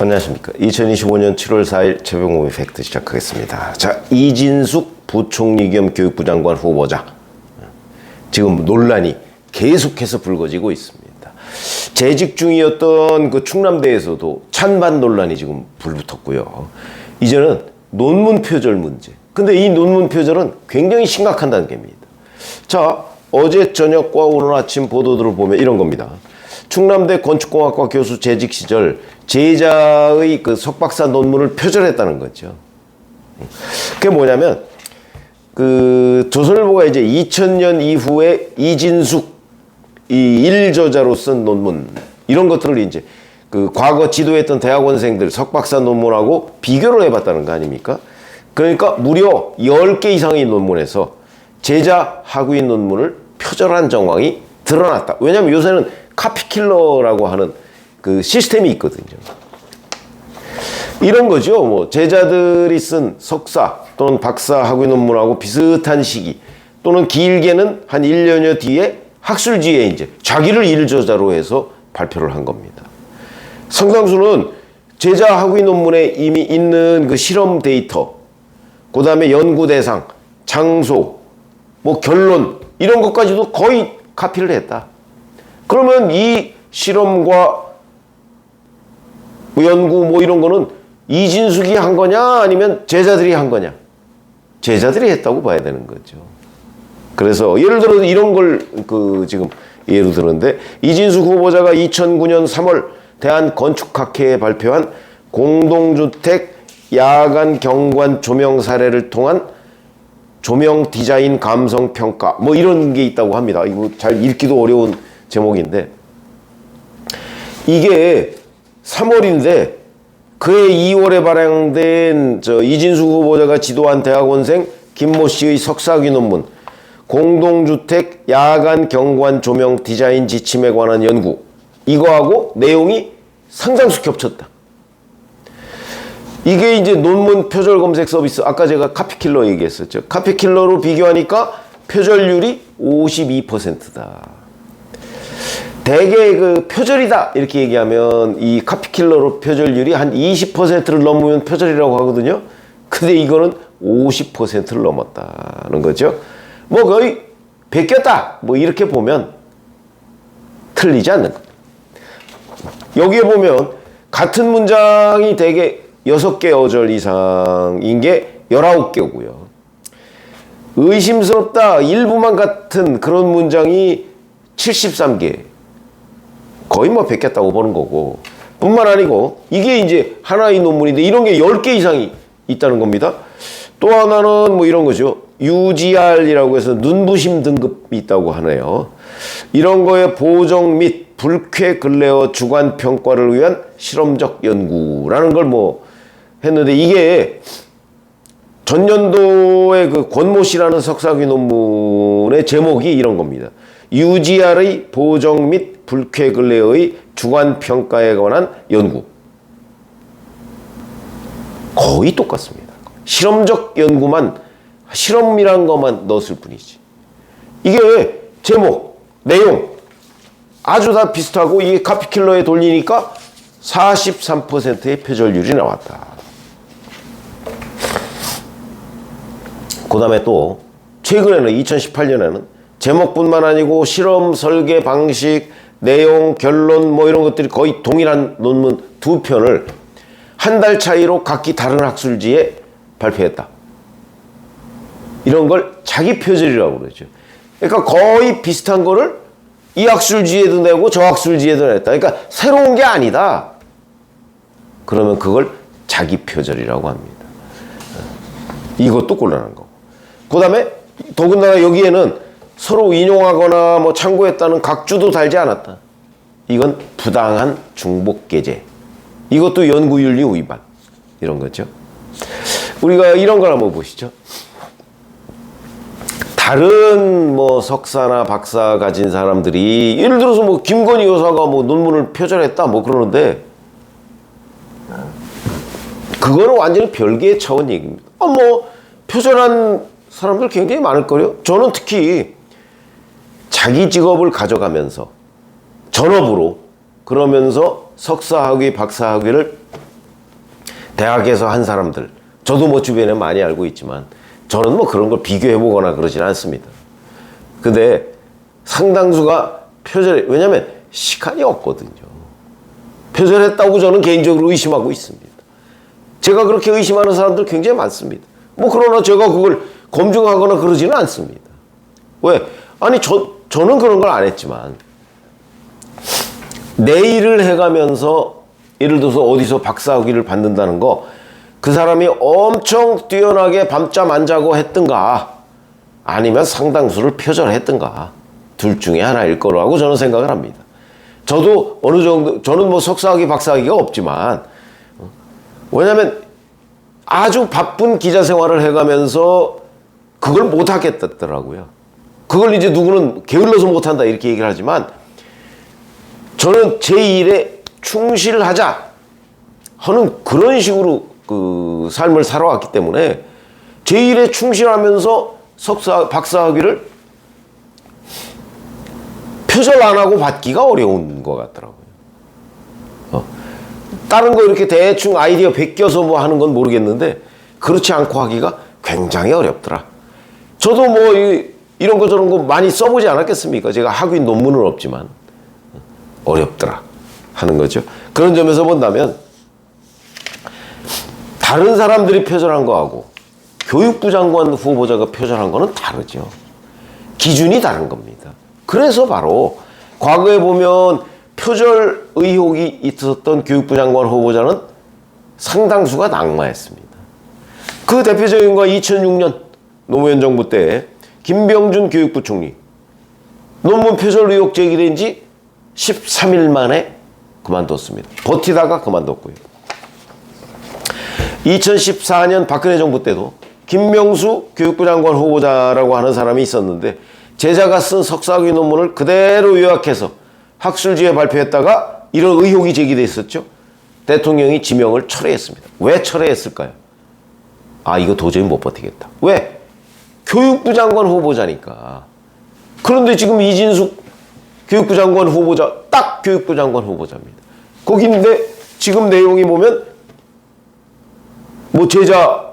안녕하십니까. 2025년 7월 4일 최병호의 팩트 시작하겠습니다. 자, 이진숙 부총리 겸 교육부 장관 후보자. 지금 논란이 계속해서 불거지고 있습니다. 재직 중이었던 그 충남대에서도 찬반 논란이 지금 불붙었고요. 이제는 논문 표절 문제. 근데 이 논문 표절은 굉장히 심각한 단계입니다. 자, 어제 저녁과 오늘 아침 보도들을 보면 이런 겁니다. 충남대 건축공학과 교수 재직 시절 제자의 그 석박사 논문을 표절했다는 거죠. 그게 뭐냐면 그 조선일보가 이제 2000년 이후에 이진숙 이 일저자로 쓴 논문 이런 것들을 이제 그 과거 지도했던 대학원생들 석박사 논문하고 비교를 해봤다는 거 아닙니까? 그러니까 무려 10개 이상의 논문에서 제자 학위인 논문을 표절한 정황이 드러났다. 왜냐하면 요새는 카피킬러라고 하는 그 시스템이 있거든요. 이런 거죠. 뭐 제자들이 쓴 석사 또는 박사 학위 논문하고 비슷한 시기 또는 길게는 한 1년여 뒤에 학술지에 이제 자기를 일저자로 해서 발표를 한 겁니다. 상당수는 제자 학위 논문에 이미 있는 그 실험 데이터, 그 다음에 연구 대상, 장소, 뭐 결론 이런 것까지도 거의 카피를 했다. 그러면 이 실험과 뭐 연구 뭐 이런 거는 이진숙이 한 거냐 아니면 제자들이 한 거냐? 제자들이 했다고 봐야 되는 거죠. 그래서 예를 들어 이런 걸 그 지금 예로 들었는데 이진숙 후보자가 2009년 3월 대한 건축학회에 발표한 공동주택 야간 경관 조명 사례를 통한 조명 디자인 감성 평가 뭐 이런 게 있다고 합니다. 이거 잘 읽기도 어려운 제목인데 이게 3월인데 그해 2월에 발행된 저 이진수 후보자가 지도한 대학원생 김모 씨의 석사학위 논문 공동주택 야간 경관 조명 디자인 지침에 관한 연구 이거하고 내용이 상당수 겹쳤다. 이게 이제 논문 표절 검색 서비스 아까 제가 카피킬러 얘기했었죠. 카피킬러로 비교하니까 표절률이 52%다. 대개 그 표절이다 이렇게 얘기하면 이 카피킬러로 표절률이 한 20%를 넘으면 표절이라고 하거든요. 근데 이거는 50%를 넘었다는 거죠. 뭐 거의 베꼈다 뭐 이렇게 보면 틀리지 않는 겁니다. 여기에 보면 같은 문장이 대 개 6개 어절 이상인 게 19개고요. 의심스럽다 일부만 같은 그런 문장이 73개. 거의 뭐 베꼈다고 보는 거고. 뿐만 아니고 이게 이제 하나의 논문인데 이런 게 10개 이상이 있다는 겁니다. 또 하나는 뭐 이런 거죠. UGR이라고 해서 눈부심 등급이 있다고 하네요. 이런 거에 보정 및 불쾌 근래어 주관 평가를 위한 실험적 연구라는 걸뭐 했는데 이게 전년도에 그 권모 씨라는 석사학위 논문의 제목이 이런 겁니다. UGR의 보정 및 불쾌 근래의 주관 평가에 관한 연구. 거의 똑같습니다. 실험적 연구만 실험이란 것만 넣었을 뿐이지. 이게 제목, 내용 아주 다 비슷하고 이게 카피킬러에 돌리니까 43%의 표절률이 나왔다. 그 다음에 또 최근에는 2018년에는 제목뿐만 아니고 실험 설계 방식, 내용, 결론 뭐 이런 것들이 거의 동일한 논문 두 편을 한 달 차이로 각기 다른 학술지에 발표했다. 이런 걸 자기 표절이라고 그러죠. 그러니까 거의 비슷한 거를 이 학술지에도 내고 저 학술지에도 냈다. 그러니까 새로운 게 아니다. 그러면 그걸 자기 표절이라고 합니다. 이것도 곤란한 거고. 그 다음에 더군다나 여기에는 서로 인용하거나 뭐 참고했다는 각주도 달지 않았다. 이건 부당한 중복계제. 이것도 연구윤리 위반. 이런 거죠. 우리가 이런 걸 한번 보시죠. 다른 뭐 석사나 박사 가진 사람들이 예를 들어서 뭐 김건희 여사가 뭐 논문을 표절했다 뭐 그러는데 그거는 완전히 별개의 차원 얘기입니다. 아, 뭐 표절한 사람들 굉장히 많을 거요. 저는 특히 자기 직업을 가져가면서 전업으로 그러면서 석사학위, 박사학위를 대학에서 한 사람들 저도 뭐 주변에 많이 알고 있지만 저는 뭐 그런 걸 비교해 보거나 그러진 않습니다. 근데 상당수가 표절 왜냐면 시간이 없거든요. 표절했다고 저는 개인적으로 의심하고 있습니다. 제가 그렇게 의심하는 사람들 굉장히 많습니다. 뭐 그러나 제가 그걸 검증하거나 그러지는 않습니다. 왜? 아니 저 저는 그런 걸 안 했지만 내 일을 해가면서 예를 들어서 어디서 박사학위를 받는다는 거 그 사람이 엄청 뛰어나게 밤잠 안 자고 했든가 아니면 상당수를 표절했든가 둘 중에 하나일 거라고 저는 생각을 합니다. 저도 어느 정도 저는 뭐 석사학위 박사학위가 없지만 왜냐하면 아주 바쁜 기자 생활을 해가면서 그걸 못 하겠더라고요. 그걸 이제 누구는 게을러서 못 한다 이렇게 얘기를 하지만 저는 제 일에 충실하자 하는 그런 식으로 그 삶을 살아왔기 때문에 제 일에 충실하면서 석사 박사학위를 표절 안 하고 받기가 어려운 것 같더라고요. 어. 다른 거 이렇게 대충 아이디어 베껴서 뭐 하는 건 모르겠는데 그렇지 않고 하기가 굉장히 어렵더라. 저도 뭐 이, 이런 거 저런 거 많이 써보지 않았겠습니까? 제가 학위 논문은 없지만 어렵더라 하는 거죠. 그런 점에서 본다면 다른 사람들이 표절한 거하고 교육부 장관 후보자가 표절한 거는 다르죠. 기준이 다른 겁니다. 그래서 바로 과거에 보면 표절 의혹이 있었던 교육부 장관 후보자는 상당수가 낙마했습니다. 그 대표적인 거 2006년 노무현 정부 때 김병준 교육부 총리 논문 표절 의혹 제기된 지 13일 만에 그만뒀습니다. 버티다가 그만뒀고요. 2014년 박근혜 정부 때도 김명수 교육부 장관 후보자라고 하는 사람이 있었는데 제자가 쓴 석사학위 논문을 그대로 요약해서 학술지에 발표했다가 이런 의혹이 제기돼 있었죠. 대통령이 지명을 철회했습니다. 왜 철회했을까요? 아 이거 도저히 못 버티겠다. 왜? 교육부 장관 후보자니까. 그런데 지금 이진숙 교육부 장관 후보자 딱 교육부 장관 후보자입니다. 거기인데 지금 내용이 보면 뭐 제자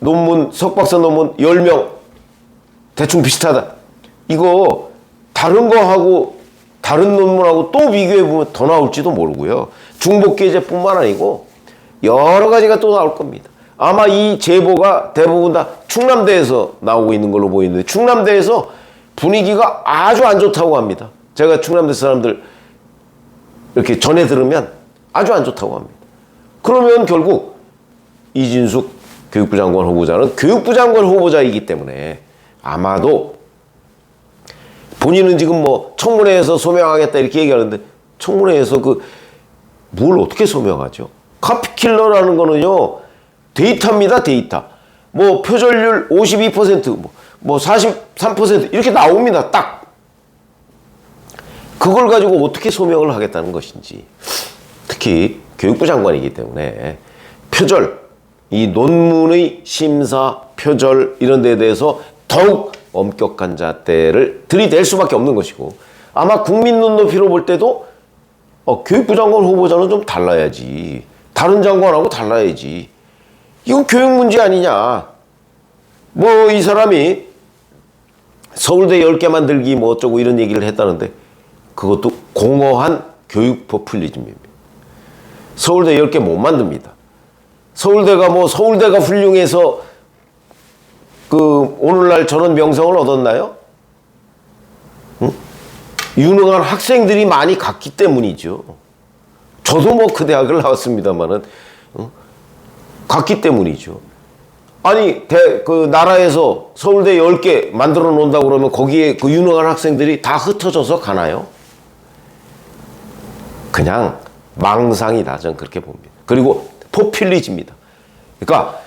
논문 석박사 논문 10명 대충 비슷하다. 이거 다른 거하고 다른 논문하고 또 비교해 보면 더 나올지도 모르고요. 중복 계제뿐만 아니고 여러 가지가 또 나올 겁니다. 아마 이 제보가 대부분 다 충남대에서 나오고 있는 걸로 보이는데 충남대에서 분위기가 아주 안 좋다고 합니다. 제가 충남대 사람들 이렇게 전해 들으면 아주 안 좋다고 합니다. 그러면 결국 이진숙 교육부 장관 후보자는 교육부 장관 후보자이기 때문에 아마도 본인은 지금 뭐 청문회에서 소명하겠다 이렇게 얘기하는데 청문회에서 그 뭘 어떻게 소명하죠? 카피킬러라는 거는요 데이터입니다 데이터. 뭐 표절률 52%뭐 뭐43% 이렇게 나옵니다 딱. 그걸 가지고 어떻게 소명을 하겠다는 것인지 특히 교육부 장관이기 때문에 표절 이 논문의 심사 표절 이런 데에 대해서 더욱 엄격한 잣대를 들이댈 수밖에 없는 것이고 아마 국민 눈높이로 볼 때도 어, 교육부 장관 후보자는 좀 달라야지 다른 장관하고 달라야지 이건 교육 문제 아니냐 뭐 이 사람이 서울대 10개 만들기 뭐 어쩌고 이런 얘기를 했다는데 그것도 공허한 교육 포퓰리즘입니다 서울대 10개 못 만듭니다 서울대가 뭐 서울대가 훌륭해서 그 오늘날 저런 명성을 얻었나요? 응? 유능한 학생들이 많이 갔기 때문이죠. 저도 뭐 그 대학을 나왔습니다만은 응? 갔기 때문이죠. 아니 대, 그 나라에서 서울대 10개 만들어 놓는다고 그러면 거기에 그 유능한 학생들이 다 흩어져서 가나요? 그냥 망상이다 저는 그렇게 봅니다. 그리고 포퓰리즘입니다. 그러니까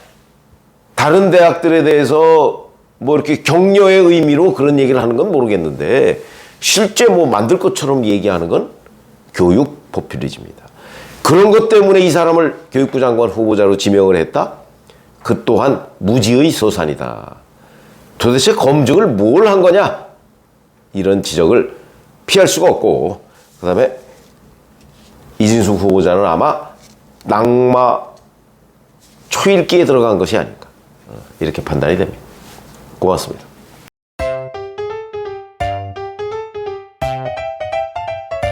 다른 대학들에 대해서 뭐 이렇게 격려의 의미로 그런 얘기를 하는 건 모르겠는데 실제 뭐 만들 것처럼 얘기하는 건 교육 포퓰리즘입니다. 그런 것 때문에 이 사람을 교육부 장관 후보자로 지명을 했다? 그 또한 무지의 소산이다. 도대체 검증을 뭘 한 거냐? 이런 지적을 피할 수가 없고 그 다음에 이진숙 후보자는 아마 낙마 초읽기에 들어간 것이 아닌가 어, 이렇게 판단이 됩니다. 고맙습니다.